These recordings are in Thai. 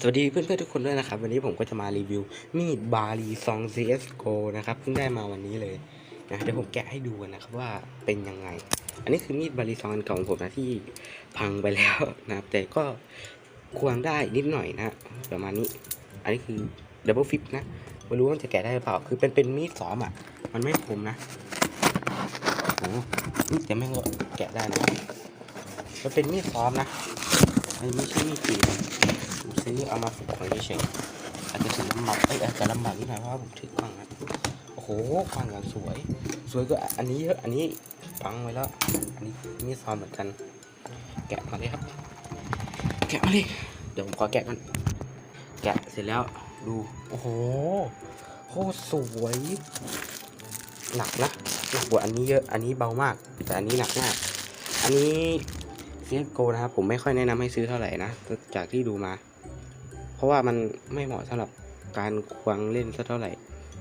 สวัสดีเพื่อนๆทุกคนด้วยนะครับ วันนี้ผมก็จะมารีวิว มีดบาลีซอง CSGO นะครับเพิ่งได้มาวันนี้เลยนะเดี๋ยวผมแกะให้ดูกันนะครับว่าเป็นยังไง อันนี้คือมีดบาลีซองเก่าของผมนะที่พังไปแล้วนะครับแต่ก็ควงได้นิดหน่อยนะประมาณนี้ อันนี้คือดับเบิลฟิปนะไม่รู้ว่ามันจะแกะได้หรือเปล่าคือเป็นเป็นมีดซ้อมอะ มันไม่คมนะโอ้แต่แม่งก็แกะได้นะมันเป็นมีดซ้อมนะไม่ใช่มีดจริง ผมซื้อเอามาฝึกของเฉยๆอาจจะถือลำบากเอ้ยอาจจะลำบากนิดหน่อยเพราะว่าผมถือกล้องนะโอ้โหกล้องอย่างสวย สวยก็อันนี้เยอะอันนี้ฟังไว้แล้ว อันนี้มีซอมเหมือนกัน แกะมาเลยครับ แกะมาเลยเดี๋ยวผมขอแกะกันแกะเสร็จแล้วดูโอ้โหโคตรสวยหนักนะหนักกว่าอันนี้เยอะอันนี้เบามาก แต่อันนี้หนักมาก อันนี้เซียโกนะครับ ผมไม่ค่อยแนะนำให้ซื้อเท่าไหร่นะจากที่ดูมา เพราะว่ามันไม่เหมาะสำหรับการควงเล่นสักเท่าไหร่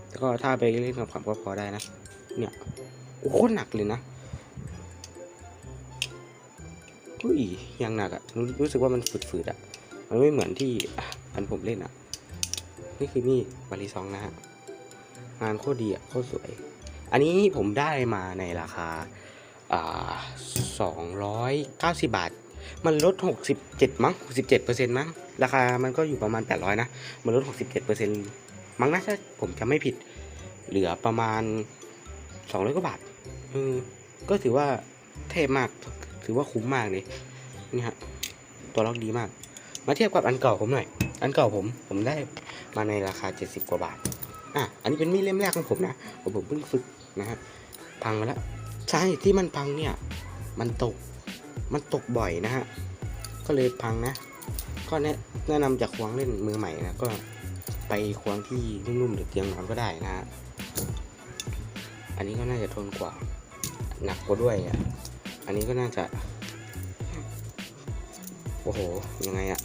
แต่ก็ถ้าไปเล่นกับขับก็พอได้นะ เนี่ยโอ้โหนักเลยนะอุ้ยยังหนักอะรู้รู้สึกว่ามันฝืดๆอะมันไม่เหมือนที่อันผมเล่นอะนี่คือนี่บาริซองนะฮะงานโคตรดีอะโคตรสวย อันนี้ผมได้มาในราคาอ่าสองร้อยเก้าสิบาท มันลดหกสิบเจ็ดมั้งหกสิบเจ็ดเปอร์เซ็นต์มั้ง ราคามันก็อยู่ประมาณแปดร้อยนะ มันลดหกสิบเจ็ดเปอร์เซ็นต์มั้งนะถ้าผมจำไม่ผิด เหลือประมาณสองร้อยกว่าบาทเออก็ถือว่าเทพมาก ถือว่าคุ้มมากเลยนี่ฮะ ตัวล็อกดีมาก มาเทียบกับอันเก่าผมหน่อย อันเก่าผม ผมได้มาในราคาเจ็ดสิบกว่าบาท อะ อันนี้เป็นมีดเล่มแรกของผมนะ ผมผมเพิ่งฝึกนะฮะ พังมาแล้วใช่ที่มันพังเนี่ย มันตก มันตกบ่อยนะฮะ ก็เลยพังนะ ก็แนะแนะนำจากควงเล่นมือใหม่นะ ก็ไปควงที่นุ่มๆหรือเตียงนอนก็ได้นะฮะ อันนี้ก็น่าจะทนกว่า หนักกว่าด้วยอะ อันนี้ก็น่าจะ โอ้โห ยังไงอะ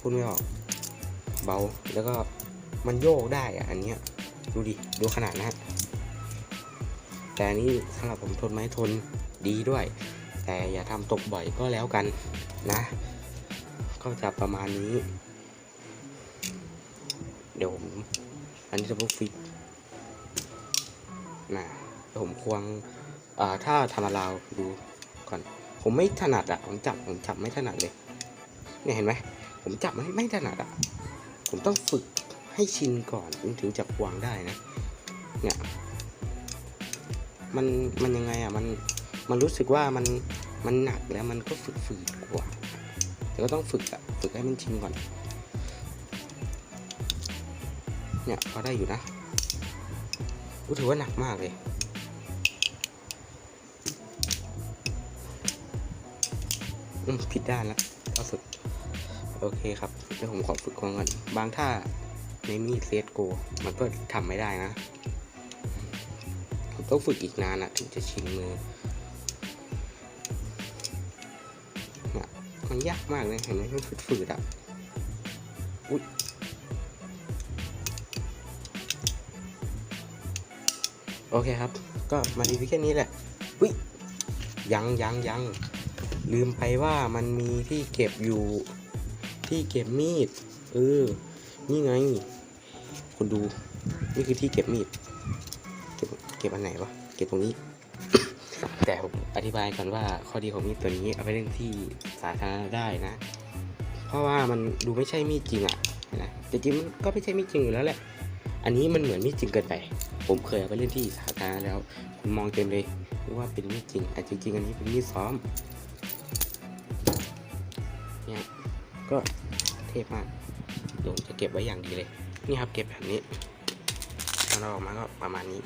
พูดไม่ออก เบา แล้วก็มันโยกได้อะ อันเนี้ย ดูดิ ดูขนาดนะฮะแต่อันนี้สำหรับผมทนไหมทนดีด้วย แต่อย่าทำตกบ่อยก็แล้วกันนะ ก็จะประมาณนี้ เดี๋ยวผมอันนี้จะพวกฟิตนะเดี๋ยวผมควงอ่าถ้าทำมาราวดูก่อน ผมไม่ถนัดอะผมจับผมจับไม่ถนัดเลย เนี่ยเห็นไหมผมจับไม่ไม่ถนัดอะผมต้องฝึกให้ชินก่อนถึงจะควงได้นะ เนี่ย มันมันยังไงอะ มัน มันรู้สึกว่ามันมันหนักแล้วมันก็ฝืดฝืดกว่าแต่ก็ต้องฝึกอะฝึกให้มันชินก่อน เนี่ยพอได้อยู่นะกูถือว่าหนักมากเลยอืมผิดด้านแล้วก็ฝึก โอเคครับ เดี๋ยวผมขอฝึกก่อนก่อนบางท่าในมีดเซตโกมันก็ทำไม่ได้นะ ผมต้องฝึกอีกนานอะถึงจะชินมือ มันยากมากเลยเห็นไหมมันฝืดๆอะอุ๊ยโอเคครับ ก็มาดีวิแค่นี้แหละอุ้ยยังยังยังลืมไปว่ามันมีที่เก็บอยู่ที่เก็บมีดเออนี่ไง คุณดู นี่คือที่เก็บมีด เก็บเก็บอันไหนวะ เก็บตรงนี้ แต่ผมอธิบายก่อนว่าข้อดีของมีดตัวนี้เอาไปเล่นที่สาธารณะได้นะ เพราะว่ามันดูไม่ใช่มีดจริงอะ่ะนะแต่จริงมันก็ไม่ใช่มีดจริงอยู่แล้วแหละ อันนี้มันเหมือนมีดจริงเกินไป ผมเคยเอาไปเล่นที่สาธารณะแล้วคุณมองเต็มเลยว่าเป็นมีดจริงแต่จริงๆอันนี้เป็นมีดซ้อมเนี่ยก็เทพมากยวผมจะเก็บไว้อย่างดีเลย นี่ครับเก็บแบบนี้เราออกมาก็ประมาณนี้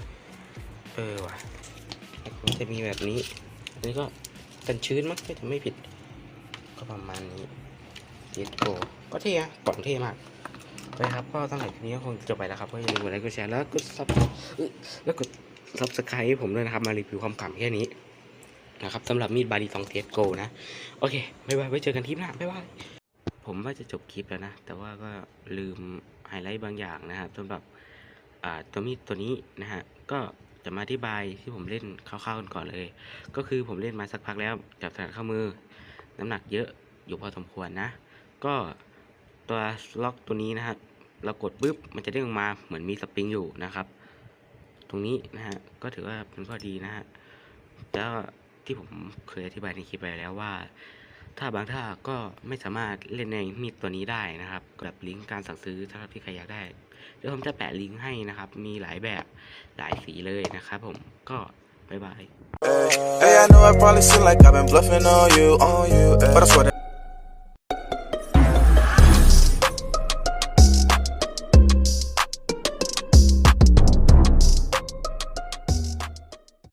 เออว่ะ มันจะมีแบบนี้ อันนี้ก็กันชื้นมั้งถ้าจะไม่ผิด ก็ประมาณนี้เย็ดโกก็เท่อะกล่องเท่มากไปครับก็ตั้งแต่คลิปนี้ก็คงจบไปแล้วครับก็อย่าลืมกดไลค์กดแชร์แล้วกดซับแล้วกดซับสไครต์ให้ผมด้วยนะครับ มารีวิวความขำแค่นี้นะครับสำหรับมีดบารีตองเทสโกนะ โอเคบ๊ายบายไว้เจอกันทริปหน้าบ๊ายบายผมว่าจะจบคลิปแล้วนะ แต่ว่าก็ลืมไฮไลท์บางอย่างนะครับสำหรับตัวมีดตัวนี้นะฮะก็ จะมาอธิบายที่ผมเล่นคร่าวๆกันก่อนเลย ก็คือผมเล่นมาสักพักแล้วจับถนัดข้ามือ น้ำหนักเยอะอยู่พอสมควรนะ ก็ตัวล็อกตัวนี้นะฮะเรากดปุ๊บมันจะเด้งออกมาเหมือนมีสปริงอยู่นะครับ ตรงนี้นะฮะก็ถือว่าเป็นข้อดีนะฮะแล้วที่ผมเคยอธิบายในคลิปไปแล้วว่า ถ้าบางท่าก็ไม่สามารถเล่นในมีดตัวนี้ได้นะครับแบบลิงก์การสั่งซื้อถ้าที่ใครอยากได้เดี๋ยวผมจะแปะลิงก์ให้นะครับ มีหลายแบบหลายสีเลยนะครับผมก็บ๊ายบาย hey, I know I probably seem like I've been bluffing on you, on you. But I swear that.